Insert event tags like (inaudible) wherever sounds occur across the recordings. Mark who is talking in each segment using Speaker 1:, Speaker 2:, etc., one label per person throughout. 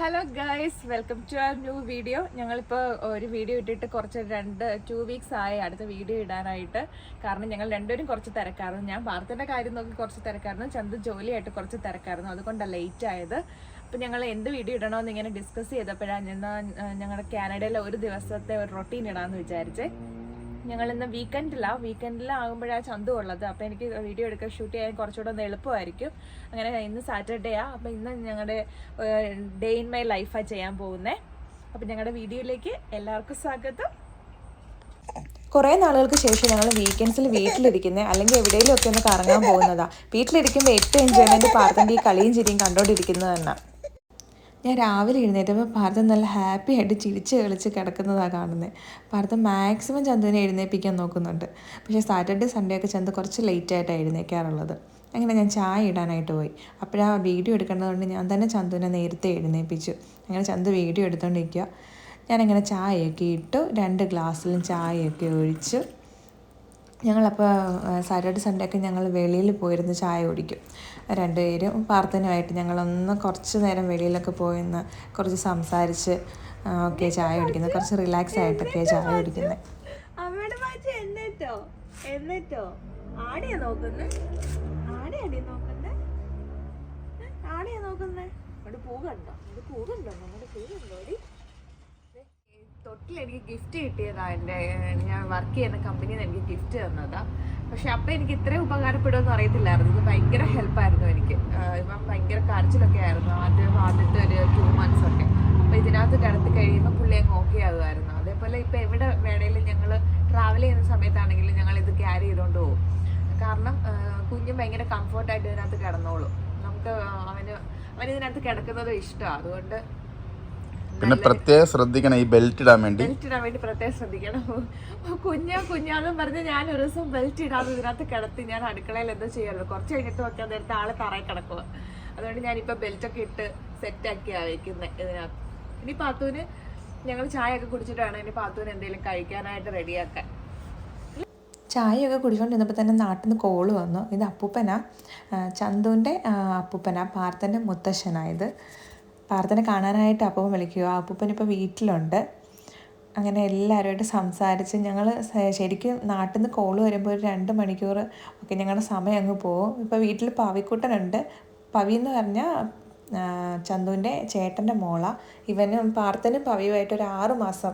Speaker 1: Hello guys welcome to our new video ഞങ്ങളിപ്പോൾ ഒരു video ഇട്ടിട്ട് കുറച്ച് രണ്ട് ടു വീക്സ് ആയി അടുത്ത വീഡിയോ ഇടാനായിട്ട്. കാരണം ഞങ്ങൾ രണ്ടുപേരും കുറച്ച് തിരക്കായിരുന്നു. ഞാൻ വാർത്തേന്റെ കാര്യം നോക്കി കുറച്ച് തിരക്കായിരുന്നു. ചന്ത് ജോലിയായിട്ട് കുറച്ച് തിരക്കായിരുന്നു. അതുകൊണ്ടാണ് ലേറ്റ് ആയത്. അപ്പോൾ ഞങ്ങൾ എന്ത് വീഡിയോ ഇടണമെന്ന് ഇങ്ങനെ ഡിസ്കസ് ചെയ്തപ്പോഴാണ് ഞങ്ങളുടെ കാനഡയിലെ ഒരു ദിവസത്തെ ഒരു റൊട്ടീൻ ഇടാമെന്ന് വിചാരിച്ചേ. ഞങ്ങൾ ഇന്ന് വീക്കെൻഡിലാണ് വീക്കെൻഡിലാകുമ്പോഴാണ് ചന്തു ഉള്ളത്. അപ്പോൾ എനിക്ക് വീഡിയോ എടുക്കാൻ ഷൂട്ട് ചെയ്യാൻ കുറച്ചുകൂടെ ഒന്ന് എളുപ്പമായിരിക്കും. അങ്ങനെ ഇന്ന് സാറ്റർഡേയാ അപ്പോൾ ഇന്ന് ഞങ്ങളുടെ ഡേ ഇൻ മൈ ലൈഫാണ് ചെയ്യാൻ പോകുന്നത് അപ്പോൾ ഞങ്ങളുടെ വീഡിയോയിലേക്ക് എല്ലാവർക്കും സ്വാഗതം.
Speaker 2: കുറേ നാളുകൾക്ക് ശേഷം ഞങ്ങൾ വീക്കെൻഡ്സിൽ വീട്ടിലിരിക്കുന്നത് അല്ലെങ്കിൽ എവിടെയെങ്കിലും ഒക്കെ ഒന്ന് കറങ്ങാൻ പോകുന്നതാണ് വീട്ടിലിരിക്കുമ്പോൾ ഏറ്റവും എൻജോയ്മെന്റ് പാർത്തിന്റെ ഈ കളിയും ചിരിയും കണ്ടുകൊണ്ടിരിക്കുന്നത് തന്നെ. ഞാൻ രാവിലെ എഴുന്നേറ്റപ്പോൾ ഭാരതം നല്ല ഹാപ്പി ആയിട്ട് ചിരിച്ച് കളിച്ച് കിടക്കുന്നതാണ് കാണുന്നത് ഭാരതം മാക്സിമം ചന്തുവിനെ എഴുന്നേൽപ്പിക്കാൻ നോക്കുന്നുണ്ട്. പക്ഷേ സാറ്റർഡേ സൺഡേ ഒക്കെ ചന്ത കുറച്ച് ലേറ്റ് ആയിട്ടാണ് എഴുന്നേൽക്കാറുള്ളത് അങ്ങനെ ഞാൻ ചായ ഇടാനായിട്ട് പോയി. അപ്പോഴാ വീഡിയോ എടുക്കേണ്ടതുകൊണ്ട് ഞാൻ തന്നെ ചന്തുവിനെ നേരത്തെ എഴുന്നേൽപ്പിച്ചു. അങ്ങനെ ചന്തു വീഡിയോ എടുത്തുകൊണ്ടിരിക്കുക ഞാനങ്ങനെ ചായയൊക്കെ ഇട്ടു. രണ്ട് ഗ്ലാസ്സിലും ചായയൊക്കെ ഒഴിച്ചു. ഞങ്ങളപ്പോൾ സാറ്റർഡേ സൺഡേ ഒക്കെ ഞങ്ങൾ വെളിയിൽ പോയിരുന്ന് ചായ കുടിക്കും. രണ്ടുപേരും പാർത്ഥനുമായിട്ട് ഞങ്ങളൊന്ന് കുറച്ച് നേരം വെളിയിലൊക്കെ പോയിന്ന് കുറച്ച് സംസാരിച്ച് ഒക്കെ ചായ കുടിക്കുന്നത് കുറച്ച് റിലാക്സ് ആയിട്ടൊക്കെ ചായ കുടിക്കുന്നത്
Speaker 1: എന്നിട്ടോ? ആടെയാ നോക്കുന്നേ? ആടെയാടി നോക്കുന്നേ? ആടിയാ നോക്കുന്നേ? അവിടെ പൂ അവിടെ പൂ നമ്മുടെ പൂ തൊട്ടിൽ എനിക്ക് ഗിഫ്റ്റ് കിട്ടിയതാണ് എന്റെ ഞാൻ വർക്ക് ചെയ്യുന്ന കമ്പനിയിൽ എനിക്ക് ഗിഫ്റ്റ് തന്നതാണ് പക്ഷേ അപ്പം എനിക്ക് ഇത്രയും ഉപകാരപ്പെടുമെന്ന് അറിയത്തില്ലായിരുന്നു. ഇത് ഭയങ്കര ഹെൽപ്പായിരുന്നു എനിക്ക്. ഇപ്പം ഭയങ്കര കരച്ചിലൊക്കെ ആയിരുന്നു. ആദ്യം ആദ്യത്തെ ഒരു ടു മന്ത്സ് ഒക്കെ. അപ്പോൾ ഇതിനകത്ത് കിടത്തി കഴിയുമ്പോൾ പുള്ളി അങ്ങ് ഓക്കെ ആകുമായിരുന്നു. അതേപോലെ ഇപ്പം എവിടെ വേണേലും ഞങ്ങൾ ട്രാവൽ ചെയ്യുന്ന സമയത്താണെങ്കിലും ഞങ്ങൾ ഇത് ക്യാരി ചെയ്തുകൊണ്ട് പോകും. കാരണം കുഞ്ഞും ഭയങ്കര കംഫർട്ടായിട്ട് ഇതിനകത്ത് കിടന്നോളും. നമുക്ക് അവന് അവനിതിനകത്ത് കിടക്കുന്നത് ഇഷ്ടമാണ് അതുകൊണ്ട്
Speaker 3: പിന്നെ പ്രത്യേകം ശ്രദ്ധിക്കണം ഈ ബെൽറ്റ് ഇടാൻ വേണ്ടി.
Speaker 1: ബെൽറ്റ് ഇടാൻ വേണ്ടി പ്രത്യേകം ശ്രദ്ധിക്കണം. കുഞ്ഞാ കുഞ്ഞാന്നും പറഞ്ഞ് ഞാൻ ഒരു ദിവസം ബെൽറ്റ് ഇടാതെ ഇതിനകത്ത് കിടത്തി ഞാൻ അടുക്കളയിൽ എന്താ ചെയ്യാറുള്ളത് കുറച്ച് കഴിഞ്ഞിട്ട് നോക്കിയാൽ നേരത്തെ ആൾ തറയിൽ കിടക്കുക അതുകൊണ്ട് ഞാനിപ്പോൾ ബെൽറ്റൊക്കെ ഇട്ട് സെറ്റാക്കിയാണ് വയ്ക്കുന്നത് ഇതിനകത്ത്. ഇനി പാത്തൂന് ഞങ്ങൾ ചായ ഒക്കെ കുടിച്ചിട്ട് വേണം. ഇനി പാത്തൂന് എന്തെങ്കിലും കഴിക്കാനായിട്ട് റെഡിയാക്കാൻ.
Speaker 2: ചായയൊക്കെ കുടിച്ചുകൊണ്ടിരുന്നപ്പോൾ തന്നെ നാട്ടിൽ നിന്ന് കോൾ വന്നു. ഇത് അപ്പൂപ്പന. ചന്തുവിന്റെ അപ്പൂപ്പന പാർത്തന്റെ മുത്തശ്ശനായത് പാർത്ഥനെ കാണാനായിട്ട് അപ്പൂപ്പൻ വിളിക്കുക അപ്പൂപ്പൻ ഇപ്പോൾ വീട്ടിലുണ്ട്. അങ്ങനെ എല്ലാവരുമായിട്ട് സംസാരിച്ച് ഞങ്ങൾ ശരിക്കും നാട്ടിൽ നിന്ന് കോൾ വരുമ്പോൾ ഒരു രണ്ട് മണിക്കൂർ ഒക്കെ ഞങ്ങളുടെ സമയം അങ്ങ് പോകും. ഇപ്പോൾ വീട്ടിൽ പവിക്കുട്ടനുണ്ട്. പവി എന്ന് പറഞ്ഞാൽ ചന്തുവിന്റെ ചേട്ടന്റെ മോള. ഇവനും പാർത്ഥനും പവിയുമായിട്ട് ഒരു ആറു മാസം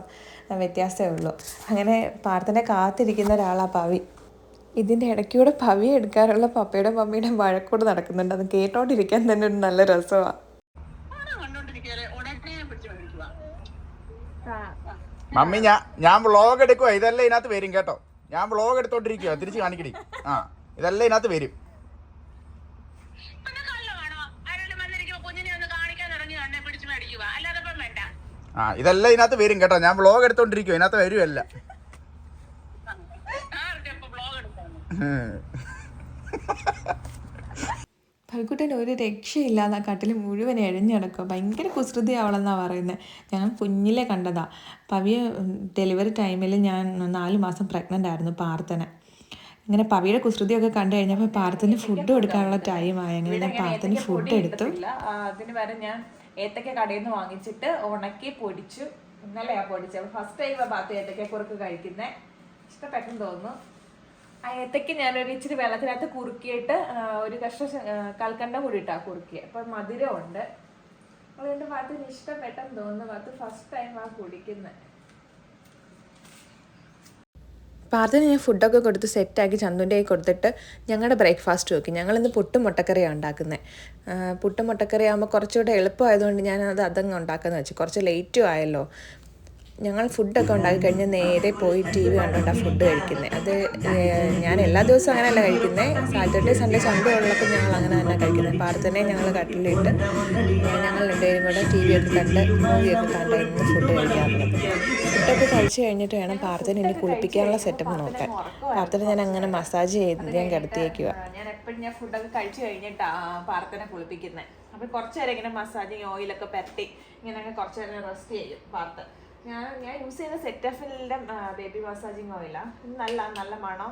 Speaker 2: വ്യത്യാസമേ ഉള്ളൂ. അങ്ങനെ പാർത്ഥനെ കാത്തിരിക്കുന്ന ഒരാളാണ് പവി. ഇതിന്റെ ഇടയ്ക്കൂടെ പവി എടുക്കാറുള്ള പപ്പയുടെ മമ്മിയുടെ വഴക്കൂടെ നടക്കുന്നുണ്ട്. അത് കേട്ടോണ്ടിരിക്കാൻ തന്നെ ഒരു നല്ല രസമാണ്
Speaker 3: മമ്മി ഞാൻ ഞാൻ വ്ളോഗ് എടുക്കുക ഇതെല്ലാം ഇതിനകത്ത് വരും കേട്ടോ. ഞാൻ വ്ളോഗ് എടുത്തോണ്ടിരിക്കുക തിരിച്ച് കാണിക്കടി. ആ ഇതെല്ലാം ഇതിനകത്ത് വരും. ആ ഇതെല്ലാം ഇതിനകത്ത് വരും കേട്ടോ. ഞാൻ വ്ളോഗ് എടുത്തോണ്ടിരിക്കുക ഇതിനകത്ത് വരുമല്ല
Speaker 2: പവിക്കുട്ടൻ ഒരു രക്ഷയില്ലാതെ ആ കട്ടിൽ മുഴുവൻ എഴഞ്ഞടക്കുക ഭയങ്കര കുസൃതി ആവളെന്നാണ് പറയുന്നത് ഞാൻ കുഞ്ഞിലെ കണ്ടതാ. പവിയെ ഡെലിവറി ടൈമിൽ ഞാൻ നാല് മാസം പ്രഗ്നന്റ് ആയിരുന്നു പാർത്തനെ ഇങ്ങനെ പവിയുടെ കുസൃതിയൊക്കെ കണ്ടു കഴിഞ്ഞപ്പോൾ പാർത്തന് ഫുഡ് കൊടുക്കാനുള്ള ടൈമായി അങ്ങനെ ഞാൻ പാർത്തന് ഫുഡ് എടുത്തു.
Speaker 1: അതിന് വരെ ഞാൻ ഏത്തക്ക കടയിൽ നിന്ന് വാങ്ങിച്ചിട്ട് ഉണക്കി പൊടിച്ചു. ഇന്നലെയാണ് പൊടിച്ചത്. ഫസ്റ്റ് ടൈം ഭാഗത്ത് ഏത്തക്ക കുറുക്ക് കഴിക്കുന്നത് ഇഷ്ടപ്പെട്ടെന്ന് തോന്നുന്നു. ആ ഏത്തക്ക ഞാനൊരു ഇച്ചിരി വെള്ളത്തിനകത്ത് കുറുക്കിയിട്ട് ഒരു കഷ്ണം കൽക്കണ്ട കൂടി ഇട്ടാ കുറുക്കി അപ്പം മധുരമുണ്ട്. അതുകൊണ്ട് ഭാഗത്തിന് ഇഷ്ടപ്പെട്ടെന്ന് തോന്നുന്നു. വാത്ത് ഫസ്റ്റ് ടൈം ആ കുടിക്കുന്നത്
Speaker 2: പാർത്തിന് ഞാൻ ഫുഡൊക്കെ കൊടുത്ത് സെറ്റാക്കി ചന്തുന്റെ കൈ കൊടുത്തിട്ട് ഞങ്ങളുടെ ബ്രേക്ക്ഫാസ്റ്റ് നോക്കി ഞങ്ങളിന്ന് പുട്ടും മുട്ടക്കറിയാണ് ഉണ്ടാക്കുന്നത് പുട്ടും മുട്ടക്കറി ആകുമ്പോൾ കുറച്ചുകൂടെ എളുപ്പമായതുകൊണ്ട് ഞാൻ അത് അതങ്ങ് ഉണ്ടാക്കുന്നത് വെച്ചു. കുറച്ച് ലേറ്റും ആയല്ലോ. ഞങ്ങൾ ഫുഡൊക്കെ ഉണ്ടാക്കി കഴിഞ്ഞ് നേരെ പോയി ടി വി കണ്ടുകൊണ്ടാണ് ഫുഡ് കഴിക്കുന്നത് അത് ഞാൻ എല്ലാ ദിവസവും അങ്ങനെയല്ല കഴിക്കുന്നത് സാറ്റർഡേ സൺഡേ സൺഡേ ഉള്ളപ്പോൾ ഞങ്ങൾ അങ്ങനെ തന്നെ കഴിക്കുന്നത് പാർത്തനെ ഞങ്ങൾ കട്ടിലിട്ട് ഞങ്ങൾ രണ്ടുപേരും കൂടെ ടി വി ഒക്കെ കണ്ട് മൂവിയൊക്കെ ഇന്ന് ഫുഡ് കഴിക്കാറുള്ളത് ഫുഡൊക്കെ കഴിച്ച് കഴിഞ്ഞിട്ട് വേണം പാർത്തനെ ഇനി കുളിപ്പിക്കാനുള്ള സെറ്റപ്പ് നോക്കാൻ. പാർത്തനെ ഞാൻ അങ്ങനെ മസാജ് ചെയ്ത് ഞാൻ കിടത്തിയേക്കുക
Speaker 1: ഞാൻ എപ്പോഴും ഞാൻ ഫുഡൊക്കെ കഴിച്ചു കഴിഞ്ഞിട്ടാണ് പാർത്തനെ കുളിപ്പിക്കുന്നത് അപ്പൊ കുറച്ചുനേരം ഇങ്ങനെ മസാജിങ് ഓയിലൊക്കെ പരട്ടി ഇങ്ങനെ കുറച്ചുനേരം നേരം റെസ്റ്റ് ചെയ്യും പാർത്ത്. ഞാൻ ഞാൻ യൂസ് ചെയ്യുന്ന സെറ്റഫിലിന്റെ ബേബി മസാജിങ് ഓയിലാണ് നല്ല നല്ല മണം.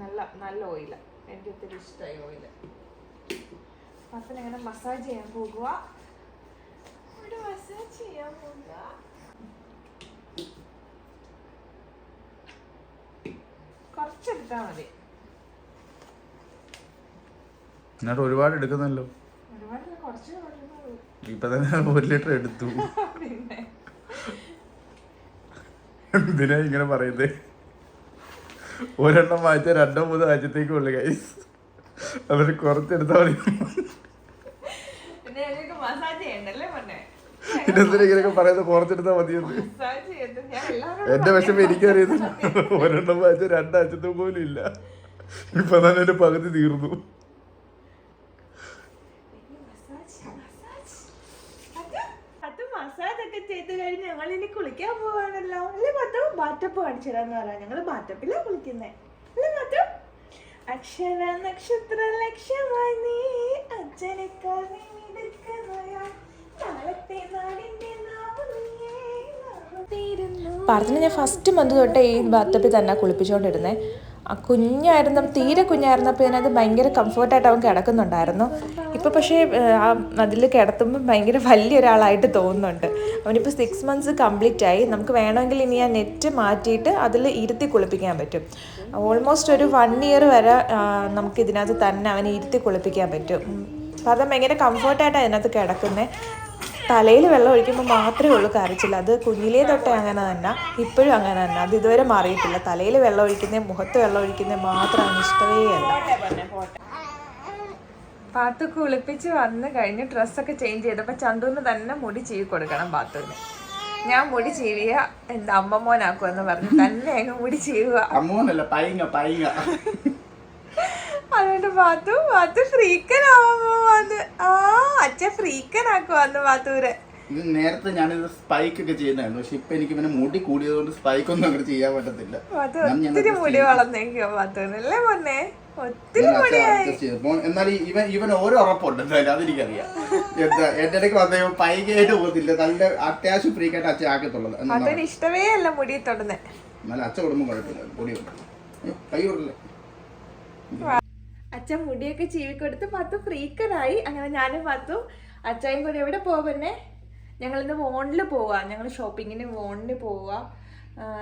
Speaker 1: നല്ല നല്ല ഓയില എനിക്ക് ഒത്തിരി ഇഷ്ടമായി ഓയിൽ അപ്പം ഇങ്ങനെ മസാജ് ചെയ്യാൻ പോകുക. പോകുന്നു കുറച്ചെടുത്താ മതി.
Speaker 3: എന്നിട്ട് ഒരുപാട് എടുക്കുന്നല്ലോ. ഇപ്പൊ തന്നെ ഒരു ലിറ്റർ എടുത്തു. (laughs)
Speaker 1: പിന്നെ
Speaker 3: എന്തിനാ ഇങ്ങനെ പറയുന്നത് ഒരെണ്ണം വായിച്ച രണ്ടോ മൂന്നോ ആഴ്ചത്തേക്കുള്ളു കൈസ് അവർ കുറച്ചെടുത്താൽ മതി. ഇങ്ങനെയൊക്കെ പറയുന്നത്? കുറച്ചെടുത്താൽ മതിയെന്ന്. എന്റെ വിഷമം എനിക്കറിയുന്നില്ല ഒരെണ്ണം വായിച്ച രണ്ടാഴ്ചത്തെ പോലും ഇല്ല. ഇപ്പൊ തന്നെ എന്റെ പകുതി തീർന്നു
Speaker 1: അത് മസാജ് ഒക്കെ ചെയ്ത് കഴിഞ്ഞ് ഞങ്ങൾ ഇനി കുളിക്കാൻ പോവാണല്ലോ. അല്ലേ മാത്രം ബാറ്റപ്പ് കാണിച്ചു തരാന്ന് പറയാം. ഞങ്ങൾ ബാറ്റപ്പിലാ കുളിക്കുന്നേ. അല്ലേ മാത്രം അക്ഷര നക്ഷത്ര ലക്ഷ്യമായി നീ അച്ഛനേക്കാൾ
Speaker 2: ഞാൻ ഫസ്റ്റ് മന്ത് തൊട്ടേ ഈ ബാത്തപ്പിൽ തന്നെ കുളിപ്പിച്ചുകൊണ്ടിരുന്നത് കുഞ്ഞായിരുന്ന തീരെ കുഞ്ഞായിരുന്നപ്പോൾ ഇതിനകത്ത് ഭയങ്കര കംഫർട്ടായിട്ട് അവൻ കിടക്കുന്നുണ്ടായിരുന്നു. ഇപ്പോൾ പക്ഷേ ആ അതിൽ കിടത്തുമ്പോൾ ഭയങ്കര വലിയ ഒരാളായിട്ട് തോന്നുന്നുണ്ട്. അവനിപ്പോൾ സിക്സ് മന്ത്സ് കംപ്ലീറ്റ് ആയി. നമുക്ക് വേണമെങ്കിൽ ഇനി ആ നെറ്റ് മാറ്റിയിട്ട് അതിൽ ഇരുത്തി കുളിപ്പിക്കാൻ പറ്റും. ഓൾമോസ്റ്റ് ഒരു വൺ ഇയർ വരെ നമുക്ക് ഇതിനകത്ത് തന്നെ അവനെ ഇരുത്തി കുളിപ്പിക്കാൻ പറ്റും. അപ്പം അത് ഭയങ്കര കംഫർട്ടായിട്ടാണ് അതിനകത്ത് കിടക്കുന്നത് തലയിൽ വെള്ളം ഒഴിക്കുമ്പോൾ മാത്രമേ ഉള്ളൂ കരച്ചില്ല അത് കുഞ്ഞിലേ തൊട്ടേ അങ്ങനെ തന്നെ ഇപ്പോഴും അങ്ങനെ തന്നെ. അത് ഇതുവരെ മാറിയിട്ടില്ല. തലയിൽ വെള്ളം ഒഴിക്കുന്നത് മുഖത്ത് വെള്ളം ഒഴിക്കുന്നത് മാത്രമാണ് ഇഷ്ടമേ അല്ല.
Speaker 1: പാത്തു കുളിപ്പിച്ച് വന്ന് കഴിഞ്ഞ് ഡ്രസ്സൊക്കെ ചേഞ്ച് ചെയ്തപ്പോൾ ചന്തുവിന് തന്നെ മുടി ചീവി കൊടുക്കണം പാത്തുവിന്. ഞാൻ മുടി ചീവിയ എന്താ അമ്മമ്മോനാക്കുമെന്ന് പറഞ്ഞു. തന്നെ അങ്ങ് മുടി ചീവുക. അതുകൊണ്ട് പാത്തു പാത്തു ഫ്രീക്കനാവുമ്പോ അച്ഛൻ ഫ്രീക്കനാക്കുവാന്ന് പാത്തൂരെ
Speaker 3: ഇത് നേരത്തെ ഞാനിത് സ്പൈക്ക് ഒക്കെ ചെയ്യുന്നതായിരുന്നു. പക്ഷെ ഇപ്പൊ എനിക്ക് പിന്നെ മുടി കൂടിയത് കൊണ്ട് സ്പൈക്ക് ഒന്നും അങ്ങനെ ചെയ്യാൻ പറ്റത്തില്ല.
Speaker 1: എന്നാലും
Speaker 3: ഞാൻ ഞാൻ
Speaker 1: ഒത്തിരി
Speaker 3: adjust
Speaker 1: മുടി
Speaker 3: ചെയ്തു.
Speaker 1: വളർന്നേക്കോ പാത്തൂന് അല്ലേ പൊന്നെ? ഒത്തിരി
Speaker 3: ഞാൻ
Speaker 1: മുടിയായി.
Speaker 3: adjust ചെയ്തു. അപ്പോൾ എന്നാൽ ഈ- ഇവൻ ഇവൻ ഓരോ ഉറപ്പുണ്ട് എന്തായാലും അതെനിക്കറിയാം. എന്താ എന്റെ ഇടയ്ക്ക് വന്ന പൈകയായിട്ട് പോകത്തില്ല. നല്ല അത്യാവശ്യം ഫ്രീ ആയിട്ട് അച്ഛൻ ആക്കത്തുള്ളത് എന്നാ
Speaker 1: ഇഷ്ടമേ അല്ല മുടി തൊടുന്നെ.
Speaker 3: എന്നാലും അച്ഛൻ കൊടുക്കുമ്പോൾ കുഴപ്പമില്ല. പൊടി കൊടുക്കും കൈ വിടല്ലേ
Speaker 1: അച്ഛൻ മുടിയൊക്കെ ചീവിക്കൊടുത്ത് പത്തു ഫ്രീക്കറായി അങ്ങനെ ഞാനും പത്തു അച്ഛയും കൂടി എവിടെ പോവന്നെ? ഞങ്ങൾ ഇന്ന് വോണിൽ പോവാ. ഞങ്ങൾ ഷോപ്പിങ്ങിന് വോണിന് പോവാ.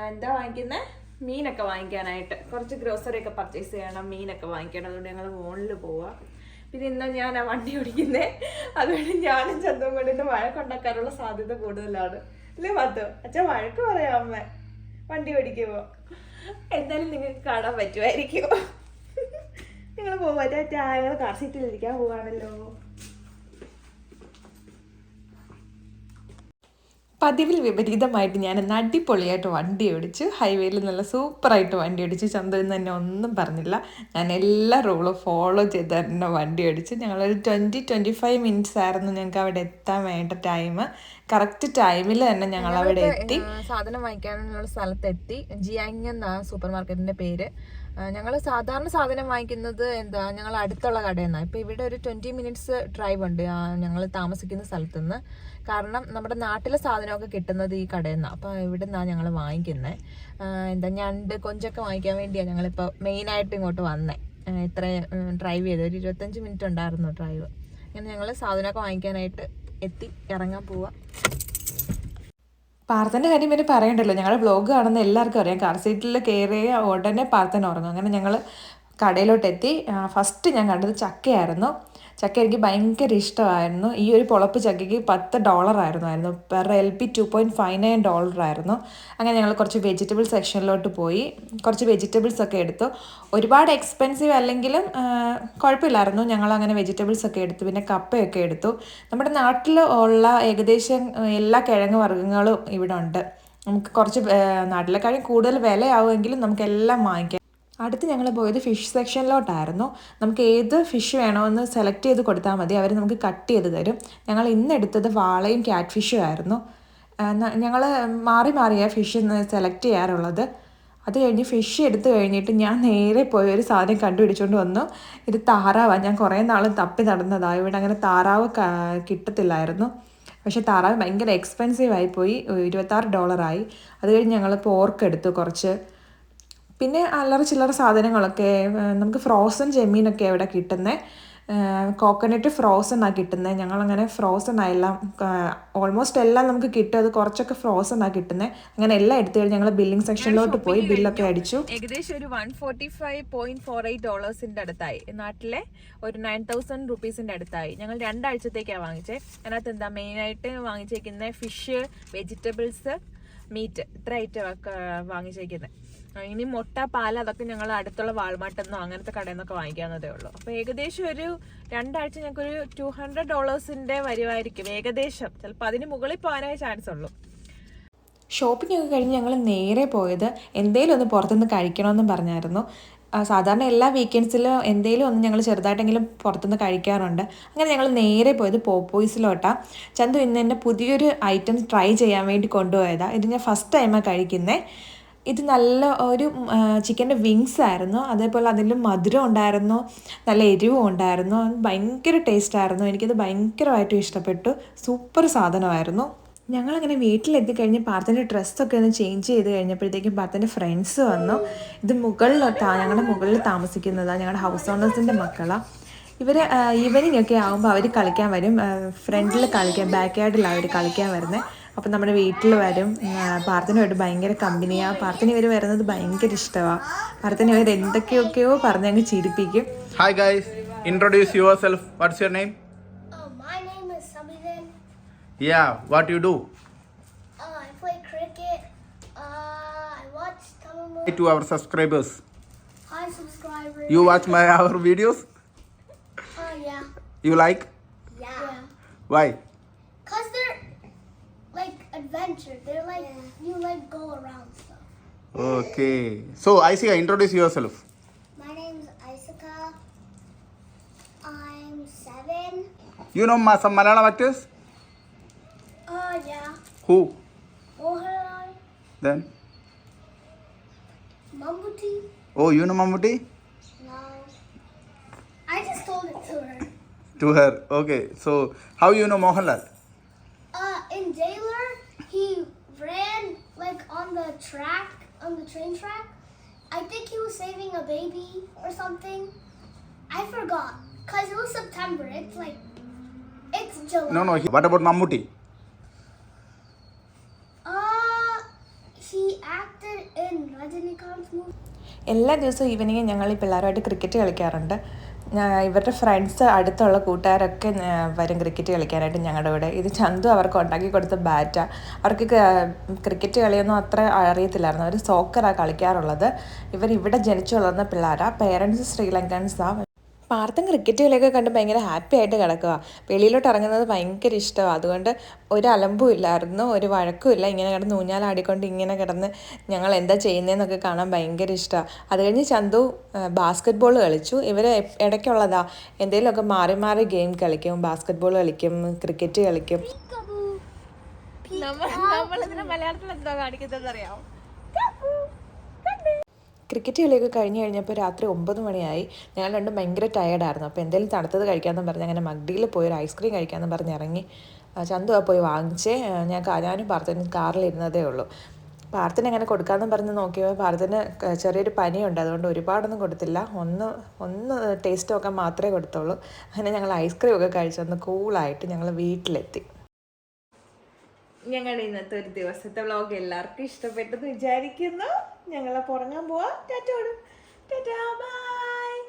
Speaker 1: എന്താ വാങ്ങിക്കുന്നത് മീനൊക്കെ വാങ്ങിക്കാനായിട്ട്. കുറച്ച് ഗ്രോസറി ഒക്കെ പർച്ചേസ് ചെയ്യണം മീനൊക്കെ വാങ്ങിക്കണം. അതുകൊണ്ട് ഞങ്ങൾ വോണിൽ പോവാ. പിന്നെ ഇന്ന് ഞാൻ ആ വണ്ടി ഓടിക്കുന്നത് അതുകൊണ്ട് ഞാനും ചന്തവും കൊണ്ടിട്ട് വഴക്കുണ്ടാക്കാനുള്ള സാധ്യത കൂടുതലാണ്. അല്ലേ പത്തു അച്ഛൻ വഴക്ക് പറയാം അമ്മ. വണ്ടി ഓടിക്കുമോ എന്തായാലും നിങ്ങൾക്ക് കാണാൻ പറ്റുമായിരിക്കും. നിങ്ങൾ പോവാ ടാറ്റാ ഞങ്ങൾ കാർ സീറ്റിൽ ഇരിക്കാൻ പോവാണല്ലോ.
Speaker 2: പതിവിൽ വിപരീതമായിട്ട് ഞാൻ ഇന്ന് അടിപൊളിയായിട്ട് വണ്ടി ഓടിച്ചു ഹൈവേയിൽ നല്ല സൂപ്പറായിട്ട് വണ്ടി ഓടിച്ചു എന്ന് തന്നെ ഒന്നും പറഞ്ഞില്ല. ഞാൻ എല്ലാ റൂളും ഫോളോ ചെയ്ത് തന്നെ വണ്ടി ഓടിച്ചു. ഞങ്ങളൊരു ട്വന്റി ട്വന്റി ഫൈവ് മിനിറ്റ്സ് ആയിരുന്നു ഞങ്ങൾക്ക് അവിടെ എത്താൻ വേണ്ട ടൈം കറക്റ്റ് ടൈമിൽ തന്നെ ഞങ്ങൾ അവിടെ എത്തി.
Speaker 1: സാധനം വാങ്ങിക്കാനുള്ള സ്ഥലത്തെത്തി. ജിയാങ് എന്ന സൂപ്പർ മാർക്കറ്റിന്റെ പേര്. ഞങ്ങൾ സാധാരണ സാധനം വാങ്ങിക്കുന്നത് എന്താ ഞങ്ങൾ അടുത്തുള്ള കടയിൽ നിന്നാണ് ഇപ്പോൾ ഇവിടെ ഒരു ട്വന്റി മിനിറ്റ്സ് ഡ്രൈവ് ഉണ്ട്. ഞങ്ങൾ താമസിക്കുന്ന സ്ഥലത്തു നിന്ന് കാരണം നമ്മുടെ നാട്ടിലെ സാധനമൊക്കെ കിട്ടുന്നത് ഈ കടയിൽ നിന്നാണ് അപ്പോൾ ഇവിടെ നിന്നാണ് ഞങ്ങൾ വാങ്ങിക്കുന്നത് എന്താ ഞണ്ട് കൊഞ്ചൊക്കെ വാങ്ങിക്കാൻ വേണ്ടിയാണ് ഞങ്ങളിപ്പോൾ മെയിനായിട്ട് ഇങ്ങോട്ട് വന്നേ. ഇത്ര ഡ്രൈവ് ചെയ്ത്. ഒരു ഇരുപത്തഞ്ച് മിനിറ്റ് ഉണ്ടായിരുന്നു ഡ്രൈവ് അങ്ങനെ ഞങ്ങൾ സാധനമൊക്കെ വാങ്ങിക്കാനായിട്ട് എത്തി ഇറങ്ങാൻ പോവാ.
Speaker 2: പാർത്തന്റെ കാര്യം പിന്നെ പറയണ്ടല്ലോ. ഞങ്ങളുടെ ബ്ലോഗ് കാണുന്ന എല്ലാവർക്കും അറിയാം. കാർ സീറ്റിൽ കയറിയ ഉടനെ പാർത്തൻ ഉറങ്ങും. അങ്ങനെ ഞങ്ങൾ കടയിലോട്ടെത്തി ഫസ്റ്റ് ഞാൻ കണ്ടത് ചക്കയായിരുന്നു. ചക്ക എനിക്ക് ഭയങ്കര ഇഷ്ടമായിരുന്നു. ഈ ഒരു പൊളപ്പ് ചക്കയ്ക്ക് പത്ത് ഡോളർ ആയിരുന്നു ആയിരുന്നു per L P two point five nine dollar ആയിരുന്നു. അങ്ങനെ ഞങ്ങൾ കുറച്ച് വെജിറ്റബിൾ സെക്ഷനിലോട്ട് പോയി. കുറച്ച് വെജിറ്റബിൾസ് ഒക്കെ എടുത്തു. ഒരുപാട് എക്സ്പെൻസീവ് അല്ലെങ്കിലും കുഴപ്പമില്ലായിരുന്നു. ഞങ്ങൾ അങ്ങനെ വെജിറ്റബിൾസ് ഒക്കെ എടുത്തു. പിന്നെ കപ്പയൊക്കെ എടുത്തു. നമ്മുടെ നാട്ടിൽ ഉള്ള ഏകദേശം എല്ലാ കിഴങ്ങ് വർഗങ്ങളും ഇവിടെ ഉണ്ട്. നമുക്ക് കുറച്ച് നാട്ടിലെ കാര്യം കൂടുതൽ വിലയാവുമെങ്കിലും നമുക്ക് എല്ലാം വാങ്ങിക്കാം. അടുത്ത് ഞങ്ങൾ പോയത് ഫിഷ് സെക്ഷനിലോട്ടായിരുന്നു നമുക്ക് ഏത് ഫിഷ് വേണമെന്ന് സെലക്ട് ചെയ്ത് കൊടുത്താൽ മതി. അവർ നമുക്ക് കട്ട് ചെയ്ത് തരും. ഞങ്ങൾ ഇന്നെടുത്തത് വാളയും ക്യാറ്റ് ഫിഷും ആയിരുന്നു. ഞങ്ങൾ മാറി മാറിയാണ് ഫിഷ് സെലക്ട് ചെയ്യാറുള്ളത്. അത് കഴിഞ്ഞ് ഫിഷ് എടുത്ത് കഴിഞ്ഞിട്ട് ഞാൻ നേരെ പോയി ഒരു സാധനം കണ്ടുപിടിച്ചുകൊണ്ട് വന്നു. ഇത് താറാവാണ് ഞാൻ കുറേ നാൾ തപ്പി നടന്നതാണ് ഇവിടെ അങ്ങനെ താറാവ് കിട്ടത്തില്ലായിരുന്നു. പക്ഷേ താറാവ് ഭയങ്കര എക്സ്പെൻസീവ് ആയിപ്പോയി ഇരുപത്താറ് ഡോളറായി അത് കഴിഞ്ഞ് ഞങ്ങൾ പോർക്ക് എടുത്തു കുറച്ച്. പിന്നെ അല്ലറ ചില്ലറ സാധനങ്ങളൊക്കെ നമുക്ക് ഫ്രോസൺ ചെമ്മീനൊക്കെ അവിടെ കിട്ടുന്നത് കോക്കനട്ട് ഫ്രോസൺ ആണ് കിട്ടുന്നത് ഞങ്ങളങ്ങനെ ഫ്രോസൺ ആയെല്ലാം ഓൾമോസ്റ്റ് എല്ലാം നമുക്ക് കിട്ടും. അത് കുറച്ചൊക്കെ ഫ്രോസൺ ആണ് കിട്ടുന്നത് അങ്ങനെ എല്ലാം എടുത്തു കഴിഞ്ഞ് ഞങ്ങൾ ബില്ലിംഗ് സെക്ഷനിലോട്ട് പോയി ബില്ലൊക്കെ അടിച്ചു.
Speaker 1: ഏകദേശം ഒരു one forty five point four eight ഡോളേഴ്സിന്റെ അടുത്തായി. നാട്ടിലെ ഒരു നയൻ തൗസൻഡ് റുപ്പീസിന്റെ അടുത്തായി. ഞങ്ങൾ രണ്ടാഴ്ചത്തേക്കാണ് വാങ്ങിച്ചത് അതിനകത്ത് എന്താ മെയിനായിട്ട് വാങ്ങിച്ചേക്കുന്നത് ഫിഷ് വെജിറ്റബിൾസ് മീറ്റ് ഇത്ര ഐറ്റം ഒക്കെ വാങ്ങിച്ചേക്കുന്നത് ഇനി മുട്ട പാൽ അതൊക്കെ ഞങ്ങൾ അടുത്തുള്ള വാൾമാർട്ടെന്നോ അങ്ങനത്തെ കടയിൽ നിന്നൊക്കെ വാങ്ങിക്കാവുന്നതേ ഉള്ളൂ. അപ്പോൾ ഏകദേശം ഒരു രണ്ടാഴ്ച ഞങ്ങൾക്കൊരു ടു ഹൺഡ്രഡ് ഡോളേഴ്സിന്റെ വരുമായിരിക്കും ഏകദേശം. ചിലപ്പോൾ അതിന് മുകളിൽ പോകാനേ ചാൻസ് ഉള്ളൂ.
Speaker 2: ഷോപ്പിംഗ് ഒക്കെ കഴിഞ്ഞ് ഞങ്ങൾ നേരെ പോയത് എന്തെങ്കിലും ഒന്ന് പുറത്തുനിന്ന് കഴിക്കണമെന്ന് പറഞ്ഞായിരുന്നു. സാധാരണ എല്ലാ വീക്കെൻഡ്സിലും എന്തെങ്കിലും ഒന്ന് ഞങ്ങൾ ചെറുതായിട്ടെങ്കിലും പുറത്തുനിന്ന് കഴിക്കാറുണ്ട്. അങ്ങനെ ഞങ്ങൾ നേരെ പോയത് പോപ്പോയ്സിലോട്ടാണ് ചന്തു ഇന്ന് എന്നെ പുതിയൊരു ഐറ്റം ട്രൈ ചെയ്യാൻ വേണ്ടി കൊണ്ടുപോയതാണ് ഇത് ഞാൻ ഫസ്റ്റ് ടൈമാണ് കഴിക്കുന്നത് ഇത് നല്ല ഒരു ചിക്കന്റെ വിങ്സ് ആയിരുന്നു. അതേപോലെ അതിൽ മധുരം ഉണ്ടായിരുന്നു നല്ല എരിവും ഉണ്ടായിരുന്നു. ഭയങ്കര ടേസ്റ്റ് ആയിരുന്നു. എനിക്കത് ഭയങ്കരമായിട്ടും ഇഷ്ടപ്പെട്ടു. സൂപ്പർ സാധനമായിരുന്നു. ഞങ്ങളങ്ങനെ വീട്ടിലെത്തിക്കഴിഞ്ഞ് പാർത്തിന്റെ ഡ്രസ്സൊക്കെ ഒന്ന് ചേഞ്ച് ചെയ്ത് കഴിഞ്ഞപ്പോഴത്തേക്കും പാർത്തിന്റെ ഫ്രണ്ട്സ് വന്നു. ഇത് മുകളിലൊട്ടാണ് ഞങ്ങളുടെ മുകളിൽ താമസിക്കുന്നതാണ് ഞങ്ങളുടെ ഹൗസ് ഓണേഴ്സിന്റെ മക്കളാണ് ഇവർ ഈവനിങ് ഒക്കെ ആകുമ്പോൾ അവർ കളിക്കാൻ വരും. ഫ്രണ്ടിൽ കളിക്കാൻ ബാക്ക് യാർഡിലാണ് അവർ കളിക്കാൻ വരുന്നത് അപ്പം നമ്മുടെ വീട്ടിൽ വരും പാർത്തിനുമായിട്ട് ഭയങ്കര കമ്പനിയാണ് പാർത്ഥന ഇവർ വരുന്നത് ഭയങ്കര ഇഷ്ടമാണ് പാർത്ഥന ഇവർ എന്തൊക്കെയൊക്കെയോ പറഞ്ഞങ്ങ് ചിരിപ്പിക്കും
Speaker 3: hi guys introduce yourself what's your name
Speaker 4: my.
Speaker 3: Yeah what you do
Speaker 4: Uh. Uh, watch.
Speaker 3: To our subscribers
Speaker 4: Hi, subscribers.
Speaker 3: You watch my our videos
Speaker 4: Oh, yeah.
Speaker 3: You like
Speaker 4: Yeah.
Speaker 3: Why
Speaker 4: Cause like go around stuff.
Speaker 3: Okay. So, Isika, introduce yourself.
Speaker 4: My name is Isika. I'm seven.
Speaker 3: You know ma- some Malayalam
Speaker 4: actors? Uh, yeah.
Speaker 3: Who?
Speaker 4: Mohanlal,
Speaker 3: Then?
Speaker 4: Mammootty.
Speaker 3: Oh, you know Mammootty?
Speaker 4: No. I just told it to her. To her. Okay. So, how you know Mohanlal? Track, on the train track. I think he was saving a baby or something. I forgot. Cause it was September. It's like, it's July.
Speaker 3: no no what about mammooti
Speaker 4: Uh, he acted in Rajinikanth's movie.
Speaker 2: എല്ലാ ദിവസവും evening ഞങ്ങൾ ഈ പിള്ളേരുമായിട്ട് cricket കളിക്കാറുണ്ട് ഇവരുടെ friends അടുത്തുള്ള കൂട്ടുകാരൊക്കെ വരും cricket കളിക്കാനായിട്ട് ഞങ്ങളുടെ കൂടെ ഇത് ചന്തു അവർക്ക് ഉണ്ടാക്കി കൊടുത്ത ബാറ്റാണ് അവർക്ക് ക്രിക്കറ്റ് കളിയൊന്നും അത്ര അറിയത്തില്ലായിരുന്നു. അവർ സോക്കറാണ് കളിക്കാറുള്ളത്. ഇവർ ഇവിടെ ജനിച്ചു വളർന്ന പിള്ളേരാണ് പേരൻസ് ശ്രീലങ്കൻസാണ് പാർത്തും ക്രിക്കറ്റ് കളിയൊക്കെ കണ്ട് ഭയങ്കര ഹാപ്പി ആയിട്ട് കിടക്കുക വെളിയിലോട്ട് ഇറങ്ങുന്നത് ഭയങ്കര ഇഷ്ടമാണ് അതുകൊണ്ട് ഒരു അലമ്പും ഇല്ലായിരുന്നു ഒരു വഴക്കും ഇല്ല. ഇങ്ങനെ കിടന്ന് ഊഞ്ഞാലാടിക്കൊണ്ട് ഇങ്ങനെ കിടന്ന് ഞങ്ങൾ എന്താ ചെയ്യുന്നതെന്നൊക്കെ കാണാൻ ഭയങ്കര ഇഷ്ടമാണ് അത് കഴിഞ്ഞ് ചന്തു ബാസ്ക്കറ്റ് ബോൾ കളിച്ചു. ഇവർ ഇടയ്ക്കുള്ളതാ. എന്തെങ്കിലുമൊക്കെ മാറി മാറി ഗെയിം കളിക്കും. ബാസ്ക്കറ്റ് ബോൾ കളിക്കും ക്രിക്കറ്റ് കളിക്കും.
Speaker 1: നമ്മൾ നമ്മൾ ഇതിനെ മലയാളത്തിൽ എന്താ കാണിക്കുന്നത് അറിയാമോ
Speaker 2: ക്രിക്കറ്റ് കളിയൊക്കെ കഴിഞ്ഞ് കഴിഞ്ഞപ്പോൾ രാത്രി ഒമ്പത് മണിയായി. ഞങ്ങൾ രണ്ടും ഭയങ്കര ടയേർഡായിരുന്നു അപ്പോൾ എന്തെങ്കിലും തണുത്തത് കഴിക്കാമെന്ന് പറഞ്ഞ് അങ്ങനെ മഗ്ഡിയിൽ പോയി ഒരു ഐസ്ക്രീം കഴിക്കാമെന്ന് പറഞ്ഞ് ഇറങ്ങി. ചന്തു പോയി വാങ്ങിച്ചേ ഞാൻ ഞാനും പാർത്തനും കാറിലിരുന്നതേ ഉള്ളൂ. പാർത്തിന് അങ്ങനെ കൊടുക്കാമെന്ന് പറഞ്ഞ് നോക്കിയപ്പോൾ പാർത്തിന് ക- ചെറിയൊരു പനിയുണ്ട്. അതുകൊണ്ട് ഒരുപാടൊന്നും കൊടുത്തില്ല. ഒന്ന് ഒന്ന് ടേസ്റ്റ് നോക്കാൻ മാത്രമേ കൊടുത്തുള്ളൂ. അങ്ങനെ ഞങ്ങൾ ഐസ്ക്രീം ഒക്കെ കഴിച്ചൊന്ന് കൂളായിട്ട് ഞങ്ങൾ വീട്ടിലെത്തി.
Speaker 1: ഞങ്ങളുടെ ഇന്നത്തെ ഒരു ദിവസത്തെ വ്ളോഗ് എല്ലാവർക്കും ഇഷ്ടപ്പെട്ടെന്ന് വിചാരിക്കുന്നു. ഞങ്ങളെ പുറങ്ങാൻ പോവാം. ടാറ്റോടും ടാറ്റാ ബൈ.